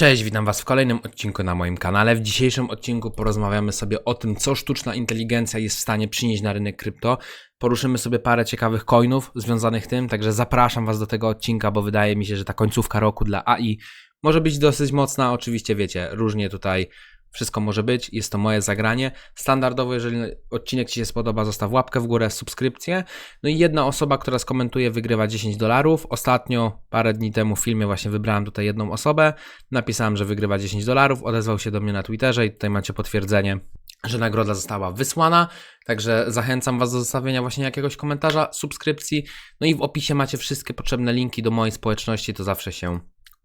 Cześć, witam Was w kolejnym odcinku na moim kanale. W dzisiejszym odcinku porozmawiamy sobie o tym, co sztuczna inteligencja jest w stanie przynieść na rynek krypto. Poruszymy sobie parę ciekawych coinów związanych tym, także zapraszam Was do tego odcinka, bo wydaje mi się, że ta końcówka roku dla AI może być dosyć mocna. Oczywiście wiecie, różnie tutaj wszystko może być, jest to moje zagranie. Standardowo, jeżeli odcinek Ci się spodoba, zostaw łapkę w górę, subskrypcję. No i jedna osoba, która skomentuje, wygrywa 10 dolarów. Ostatnio, parę dni temu w filmie właśnie wybrałem tutaj jedną osobę. Napisałem, że wygrywa 10 dolarów, odezwał się do mnie na Twitterze i tutaj macie potwierdzenie, że nagroda została wysłana. Także zachęcam Was do zostawienia właśnie jakiegoś komentarza, subskrypcji. No i w opisie macie wszystkie potrzebne linki do mojej społeczności, to zawsze się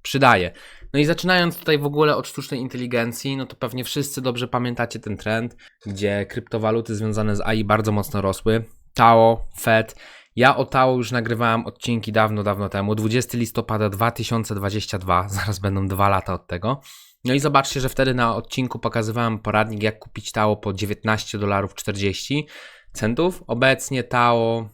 przydaje. No i zaczynając tutaj w ogóle od sztucznej inteligencji, no to pewnie wszyscy dobrze pamiętacie ten trend, gdzie kryptowaluty związane z AI bardzo mocno rosły. TAO, FED. Ja o TAO już nagrywałem odcinki dawno, dawno temu. 20 listopada 2022, zaraz będą dwa lata od tego. No i zobaczcie, że wtedy na odcinku pokazywałem poradnik, jak kupić TAO po 19 dolarów 40 centów. Obecnie TAO,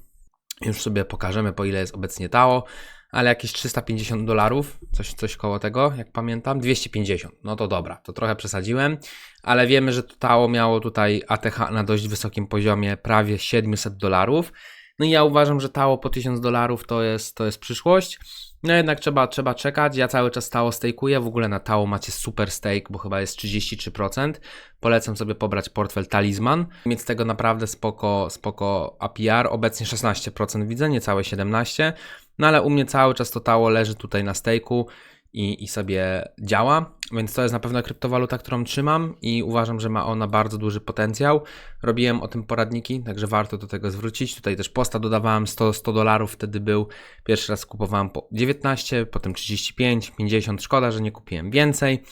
już sobie pokażemy po ile jest obecnie TAO ale jakieś 350 dolarów, coś, coś koło tego, jak pamiętam, 250. No to dobra, to trochę przesadziłem, ale wiemy, że TAO miało tutaj ATH na dość wysokim poziomie, prawie 700 dolarów. No i ja uważam, że TAO po 1000 dolarów to jest, to jest przyszłość. No jednak trzeba, trzeba czekać. Ja cały czas TAO stake'uję. W ogóle na TAO macie super stake, bo chyba jest 33%. Polecam sobie pobrać portfel Talisman. Mieć z tego naprawdę spoko, spoko APR. Obecnie 16% widzę, niecałe 17%. No ale u mnie cały czas to TAO leży tutaj na stake'u i, i sobie działa, więc to jest na pewno kryptowaluta, którą trzymam i uważam, że ma ona bardzo duży potencjał. Robiłem o tym poradniki, także warto do tego zwrócić. Tutaj też posta dodawałem 100, 100 dolarów, wtedy był. Pierwszy raz kupowałem po 19, potem 35, 50. Szkoda, że nie kupiłem więcej.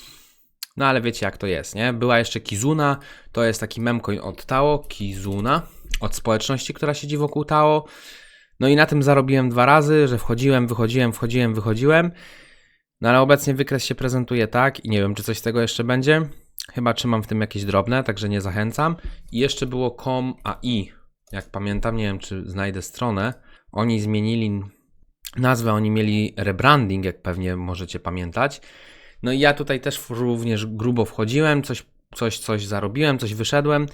No ale wiecie jak to jest, nie? Była jeszcze Kizuna, to jest taki memcoin od Tao, Kizuna, od społeczności, która siedzi wokół Tao. No i na tym zarobiłem dwa razy, że wchodziłem, wychodziłem, wchodziłem, wychodziłem. No ale obecnie wykres się prezentuje tak i nie wiem, czy coś z tego jeszcze będzie. Chyba trzymam w tym jakieś drobne, także nie zachęcam. I jeszcze było com.ai. Jak pamiętam, nie wiem, czy znajdę stronę. Oni zmienili nazwę, oni mieli rebranding, jak pewnie możecie pamiętać. No i ja tutaj też również grubo wchodziłem, coś, coś, coś zarobiłem, coś wyszedłem.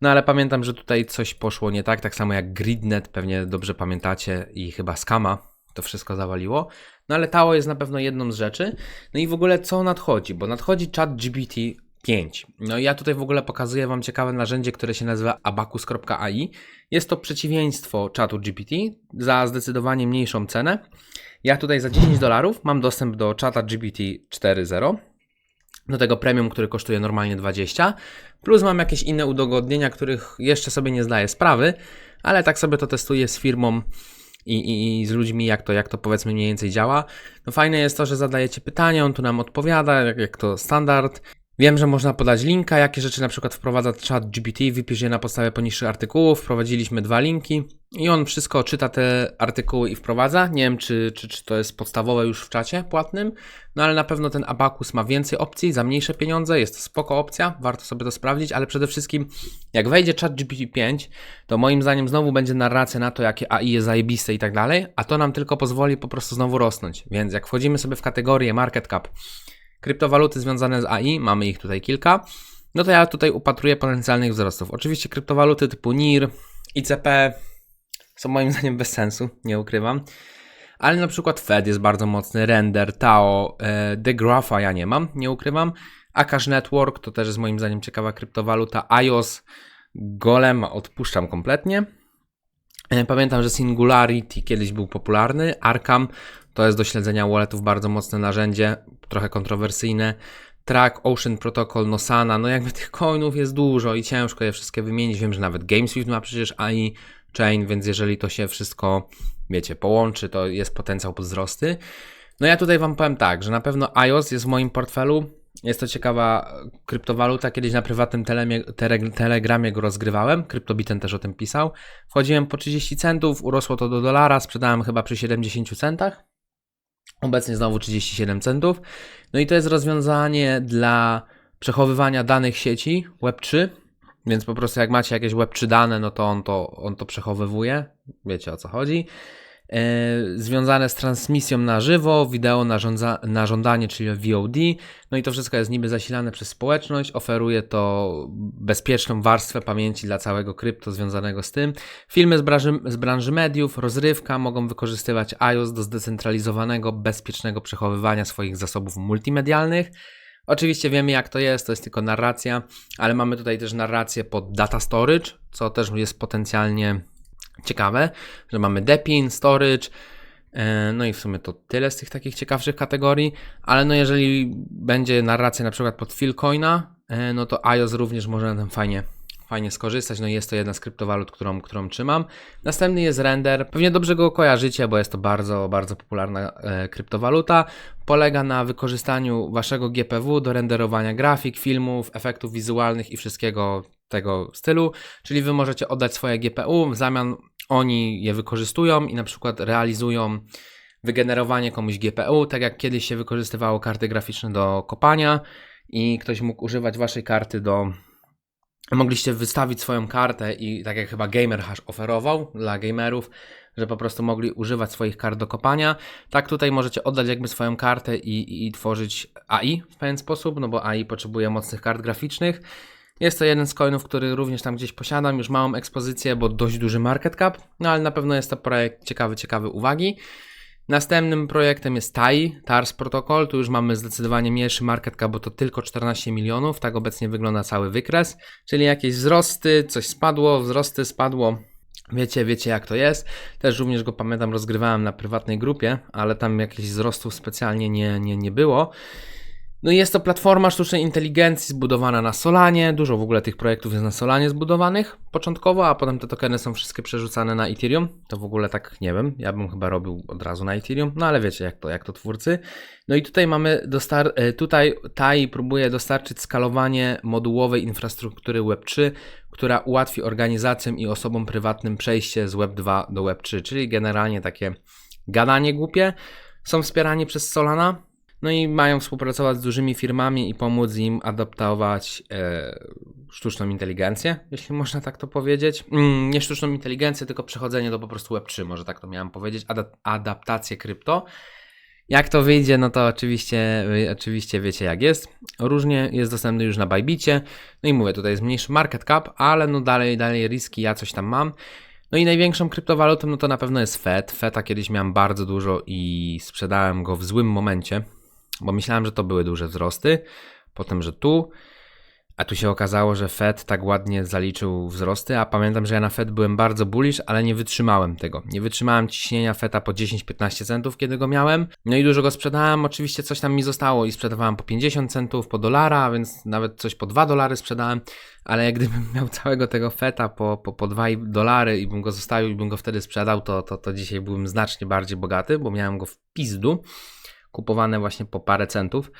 No ale pamiętam, że tutaj coś poszło nie tak, tak samo jak Gridnet, pewnie dobrze pamiętacie i chyba Skama to wszystko zawaliło. No ale TAO jest na pewno jedną z rzeczy. No i w ogóle co nadchodzi? Bo nadchodzi chat GPT 5. No i ja tutaj w ogóle pokazuję Wam ciekawe narzędzie, które się nazywa abacus.ai. Jest to przeciwieństwo czatu GPT za zdecydowanie mniejszą cenę. Ja tutaj za 10 dolarów mam dostęp do czata GPT 4.0 do tego premium, który kosztuje normalnie 20, plus mam jakieś inne udogodnienia, których jeszcze sobie nie zdaję sprawy, ale tak sobie to testuję z firmą i, i, i, z ludźmi, jak to, jak to powiedzmy mniej więcej działa. No fajne jest to, że zadajecie pytania, on tu nam odpowiada, jak, jak to standard. Wiem, że można podać linka, jakie rzeczy na przykład wprowadza chat GPT, wypisz je na podstawie poniższych artykułów, wprowadziliśmy dwa linki i on wszystko czyta te artykuły i wprowadza. Nie wiem, czy, czy, czy to jest podstawowe już w czacie płatnym, no ale na pewno ten Abacus ma więcej opcji za mniejsze pieniądze, jest to spoko opcja, warto sobie to sprawdzić, ale przede wszystkim jak wejdzie chat GPT-5, to moim zdaniem znowu będzie narracja na to, jakie AI jest zajebiste i tak dalej, a to nam tylko pozwoli po prostu znowu rosnąć. Więc jak wchodzimy sobie w kategorię market cap, kryptowaluty związane z AI, mamy ich tutaj kilka, no to ja tutaj upatruję potencjalnych wzrostów. Oczywiście kryptowaluty typu NIR, ICP są moim zdaniem bez sensu, nie ukrywam. Ale na przykład Fed jest bardzo mocny, Render, Tao, e, The Grapha ja nie mam, nie ukrywam. Akash Network to też jest moim zdaniem ciekawa kryptowaluta. iOS, Golem odpuszczam kompletnie. E, pamiętam, że Singularity kiedyś był popularny. Arkham to jest do śledzenia walletów bardzo mocne narzędzie, trochę kontrowersyjne. Track, Ocean Protocol, Nosana, no jakby tych coinów jest dużo i ciężko je wszystkie wymienić. Wiem, że nawet GameSwift ma przecież AI Chain, więc jeżeli to się wszystko, wiecie, połączy, to jest potencjał wzrosty. No ja tutaj Wam powiem tak, że na pewno iOS jest w moim portfelu. Jest to ciekawa kryptowaluta. Kiedyś na prywatnym telemie, tele, telegramie go rozgrywałem. Kryptobiten też o tym pisał. Wchodziłem po 30 centów, urosło to do dolara, sprzedałem chyba przy 70 centach. Obecnie znowu 37 centów. No i to jest rozwiązanie dla przechowywania danych sieci Web3. Więc po prostu jak macie jakieś Web3 dane, no to on to, on to przechowywuje. Wiecie o co chodzi. Związane z transmisją na żywo, wideo na, żądza, na żądanie, czyli VOD. No i to wszystko jest niby zasilane przez społeczność, oferuje to bezpieczną warstwę pamięci dla całego krypto związanego z tym. Filmy z branży, z branży mediów, rozrywka mogą wykorzystywać iOS do zdecentralizowanego, bezpiecznego przechowywania swoich zasobów multimedialnych. Oczywiście wiemy jak to jest, to jest tylko narracja, ale mamy tutaj też narrację pod data storage, co też jest potencjalnie ciekawe, że mamy depin, storage, e, no i w sumie to tyle z tych takich ciekawszych kategorii, ale no jeżeli będzie narracja na przykład pod Philcoina, e, no to iOS również może na tym fajnie fajnie skorzystać. No i jest to jedna z kryptowalut, którą, którą trzymam. Następny jest Render. Pewnie dobrze go kojarzycie, bo jest to bardzo, bardzo popularna e, kryptowaluta. Polega na wykorzystaniu waszego GPW do renderowania grafik, filmów, efektów wizualnych i wszystkiego tego stylu. Czyli wy możecie oddać swoje GPU, w zamian oni je wykorzystują i na przykład realizują wygenerowanie komuś GPU, tak jak kiedyś się wykorzystywało karty graficzne do kopania i ktoś mógł używać waszej karty do mogliście wystawić swoją kartę i tak jak chyba Gamer Hash oferował dla gamerów, że po prostu mogli używać swoich kart do kopania. Tak tutaj możecie oddać jakby swoją kartę i, i tworzyć AI w pewien sposób, no bo AI potrzebuje mocnych kart graficznych. Jest to jeden z coinów, który również tam gdzieś posiadam, już małą ekspozycję, bo dość duży market cap, no ale na pewno jest to projekt ciekawy, ciekawy uwagi. Następnym projektem jest TAI, TARS Protocol. Tu już mamy zdecydowanie mniejszy market cap, bo to tylko 14 milionów. Tak obecnie wygląda cały wykres. Czyli jakieś wzrosty, coś spadło, wzrosty, spadło. Wiecie, wiecie jak to jest. Też również go pamiętam, rozgrywałem na prywatnej grupie, ale tam jakichś wzrostów specjalnie nie, nie, nie było. No i jest to platforma sztucznej inteligencji zbudowana na Solanie. Dużo w ogóle tych projektów jest na Solanie zbudowanych początkowo, a potem te tokeny są wszystkie przerzucane na Ethereum. To w ogóle tak nie wiem, ja bym chyba robił od razu na Ethereum, no ale wiecie jak to, jak to twórcy. No i tutaj mamy dostar e, tutaj TAI próbuje dostarczyć skalowanie modułowej infrastruktury Web3, która ułatwi organizacjom i osobom prywatnym przejście z Web2 do Web3, czyli generalnie takie gadanie głupie. Są wspierani przez Solana, no i mają współpracować z dużymi firmami i pomóc im adaptować e, sztuczną inteligencję, jeśli można tak to powiedzieć. Mm, nie sztuczną inteligencję, tylko przechodzenie do po prostu Web3, może tak to miałem powiedzieć, adaptację krypto. Jak to wyjdzie, no to oczywiście, oczywiście wiecie jak jest. Różnie jest dostępny już na Bybicie. No i mówię, tutaj jest mniejszy market cap, ale no dalej, dalej riski, ja coś tam mam. No i największą kryptowalutą, no to na pewno jest FED. FETA kiedyś miałem bardzo dużo i sprzedałem go w złym momencie bo myślałem, że to były duże wzrosty, potem, że tu, a tu się okazało, że Fed tak ładnie zaliczył wzrosty, a pamiętam, że ja na Fed byłem bardzo bullish, ale nie wytrzymałem tego. Nie wytrzymałem ciśnienia Feta po 10-15 centów, kiedy go miałem. No i dużo go sprzedałem, oczywiście coś tam mi zostało i sprzedawałem po 50 centów, po dolara, więc nawet coś po 2 dolary sprzedałem, ale jak gdybym miał całego tego Feta po, po, po 2 dolary i bym go zostawił i bym go wtedy sprzedał, to, to, to dzisiaj byłbym znacznie bardziej bogaty, bo miałem go w pizdu kupowane właśnie po parę centów.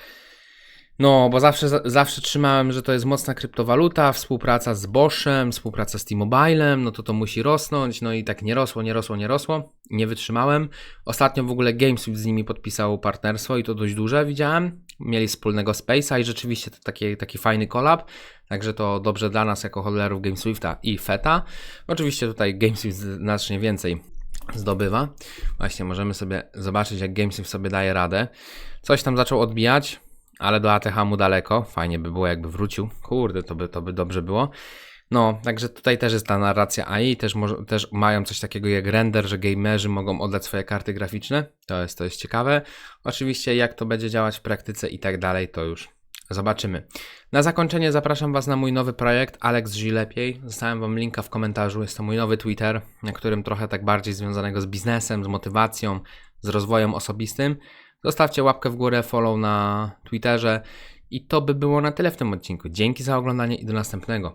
No, bo zawsze, zawsze trzymałem, że to jest mocna kryptowaluta, współpraca z Boschem, współpraca z T-Mobilem, no to to musi rosnąć, no i tak nie rosło, nie rosło, nie rosło, nie wytrzymałem. Ostatnio w ogóle GameStop z nimi podpisał partnerstwo i to dość duże widziałem, mieli wspólnego Space'a i rzeczywiście to taki, taki fajny collab, także to dobrze dla nas jako holderów GameSwifta i FETA. Oczywiście tutaj GameSwift znacznie więcej zdobywa. Właśnie możemy sobie zobaczyć, jak GameStop sobie daje radę. Coś tam zaczął odbijać, ale do ATH mu daleko. Fajnie by było, jakby wrócił. Kurde, to by, to by dobrze było. No, także tutaj też jest ta narracja AI, też, może, też mają coś takiego jak render, że gamerzy mogą oddać swoje karty graficzne. To jest, to jest ciekawe. Oczywiście, jak to będzie działać w praktyce i tak dalej, to już Zobaczymy. Na zakończenie zapraszam Was na mój nowy projekt Alex Ży Lepiej. Zostałem Wam linka w komentarzu. Jest to mój nowy Twitter, na którym trochę tak bardziej związanego z biznesem, z motywacją, z rozwojem osobistym. Zostawcie łapkę w górę, follow na Twitterze i to by było na tyle w tym odcinku. Dzięki za oglądanie i do następnego.